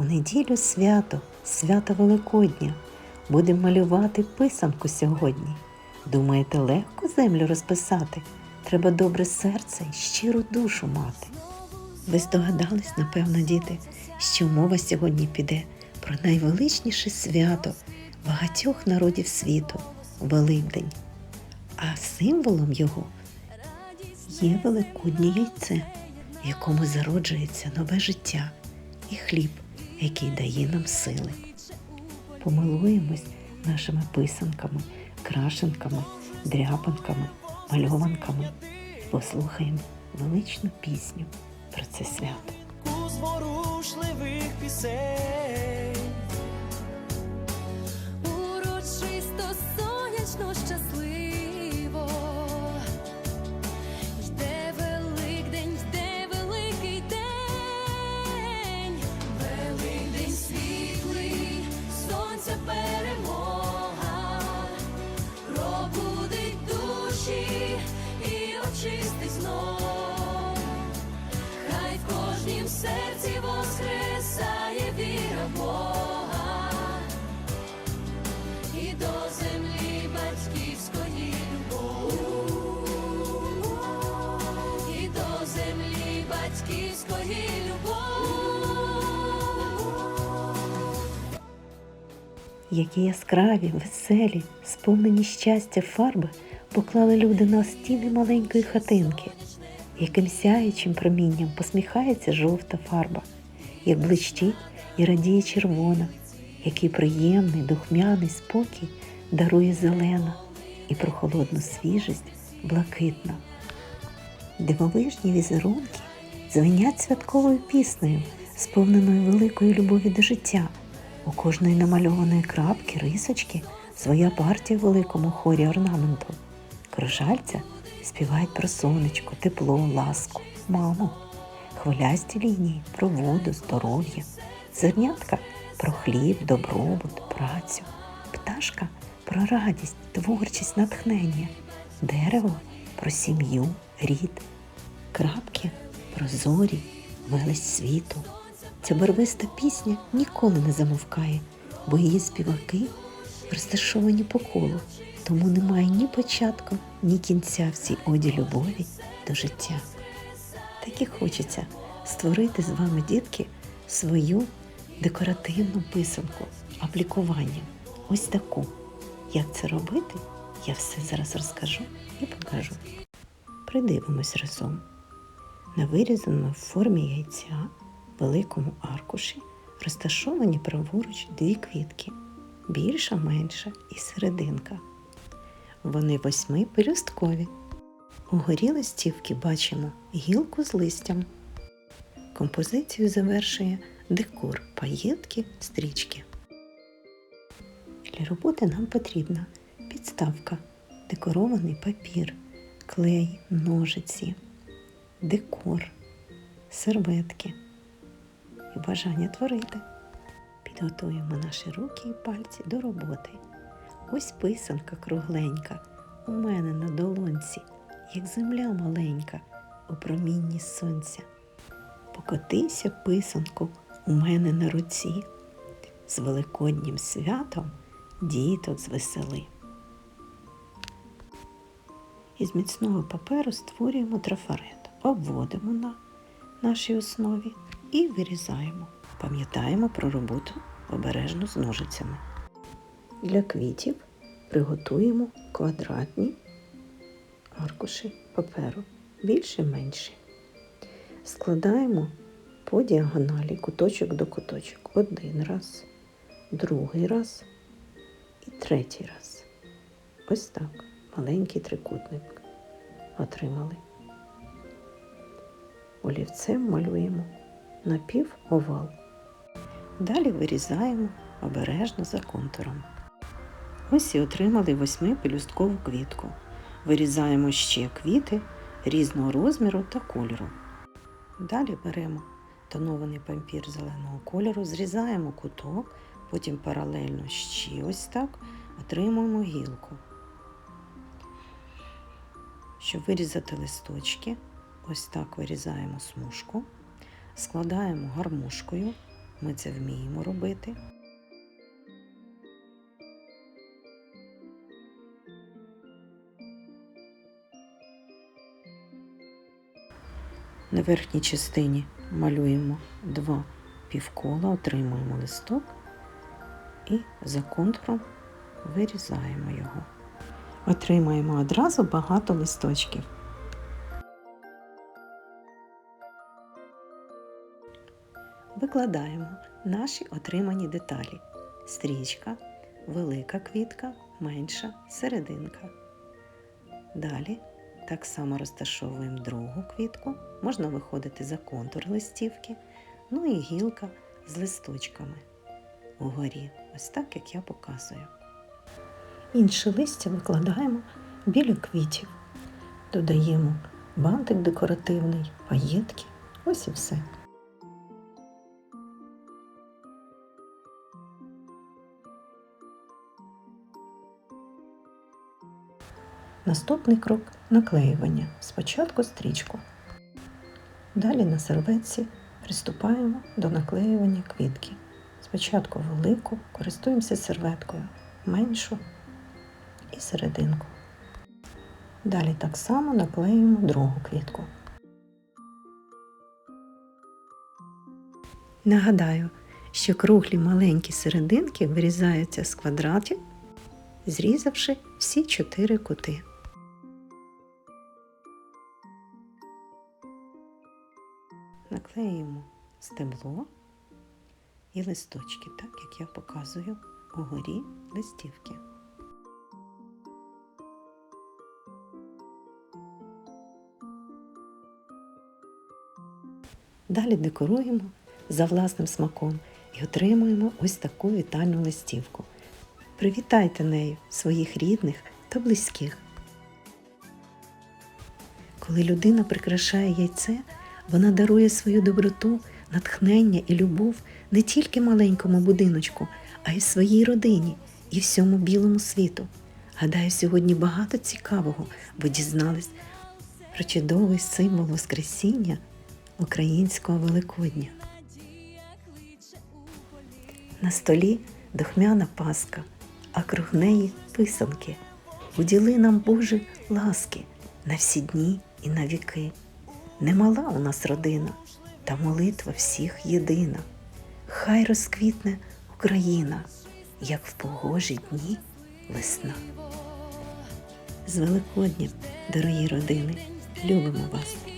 У неділю свято, свято Великодня. Будемо малювати писанку сьогодні. Думаєте, легко землю розписати? Треба добре серце і щиру душу мати. Ви здогадались, напевно, діти, що мова сьогодні піде про найвеличніше свято багатьох народів світу Великдень. А символом його є великоднє яйце, в якому зароджується нове життя і хліб, який дає нам сили. Помилуємось нашими писанками, крашенками, дряпанками, мальованками. Послухаємо величну пісню про це свято. зворушливих пісень. Серці воскресає віра в Бога. І до землі батьківської любов, і до землі батьківської любов. Які яскраві, веселі, сповнені щастя фарби поклали люди на стіни маленької хатинки, яким сяючим промінням посміхається жовта фарба, як блищить і радіє червона, який приємний, духмяний спокій дарує зелена і прохолодну свіжість блакитна. Дивовижні візерунки дзвенять святковою піснею, сповненою великої любові до життя. У кожної намальованої крапки, рисочки своя партія в великому хорі орнаменту. Кружальця співають про сонечко, тепло, ласку, маму. Хвилясті лінії про воду, здоров'я, зернятка про хліб, добробут, працю, пташка про радість, творчість, натхнення, дерево про сім'ю, рід, крапки про зорі, велич світу. Ця барвиста пісня ніколи не замовкає, бо її співаки розташовані по колу, тому немає ні початку, ні кінця в цій оді любові до життя. Так і хочеться створити з вами, дітки, свою декоративну писанку аплікуванням. Ось таку. Як це робити, я все зараз розкажу і покажу. Придивимось разом. На вирізаному в формі яйця великому аркуші розташовані праворуч дві квітки більша, менша і серединка. Вони восьми пелюсткові. Угорі листівки бачимо гілку з листям. Композицію завершує декор паєтки, стрічки. Для роботи нам потрібна підставка, декорований папір, клей, ножиці, декор, серветки і бажання творити. Підготуємо наші руки і пальці до роботи. Ось писанка кругленька у мене на долонці, як земля маленька у промінні сонця. Покотися писанку у мене на руці, з великоднім святом діток звесели. Із міцного паперу створюємо трафарет, обводимо на нашій основі і вирізаємо. Пам'ятаємо про роботу обережно з ножицями. Для квітів приготуємо квадратні аркуші паперу, більше менші. Складаємо по діагоналі куточок до куточок. Один раз, другий раз і третій раз. Ось так. Маленький трикутник отримали. Олівцем малюємо напів овал. Далі вирізаємо обережно за контуром. Ось і отримали восьмипелюсткову квітку. Вирізаємо ще квіти різного розміру та кольору. Далі беремо тонований папір зеленого кольору, зрізаємо куток, потім паралельно ще ось так отримуємо гілку. Щоб вирізати листочки, ось так вирізаємо смужку, складаємо гармошкою Ми це вміємо робити. На верхній частині малюємо два півкола, отримуємо листок і за контуром вирізаємо його. Отримаємо одразу багато листочків. Викладаємо наші отримані деталі. Стрічка, велика квітка, менша серединка. Далі так само розташовуємо другу квітку, можна виходити за контур листівки, ну і гілка з листочками угорі, ось так, як я показую. Інше листя викладаємо біля квітів, додаємо бантик декоративний, паєтки, ось і все. Наступний крок наклеювання. Спочатку стрічку. Далі на серветці приступаємо до наклеювання квітки. Спочатку велику, користуємося серветкою, меншу і серединку. Далі так само наклеюємо другу квітку. Нагадаю, що круглі маленькі серединки вирізаються з квадратів, зрізавши всі чотири кути. Наклеїмо стебло і листочки, так як я показую угорі листівки. Далі декоруємо за власним смаком і отримуємо ось таку вітальну листівку. Привітайте нею своїх рідних та близьких. Коли людина прикрашає яйце, вона дарує свою доброту, натхнення і любов не тільки маленькому будиночку, а й своїй родині і всьому білому світу. Гадаю, сьогодні багато цікавого ви дізнались про чудовий символ Воскресіння українського Великодня. На столі духмяна паска, а круг неї писанки. Уділи нам, Боже, ласки на всі дні і на віки. Немала у нас родина, та молитва всіх єдина. Хай розквітне Україна, як в погожі дні весна. З Великоднім, дорогі родини, любимо вас!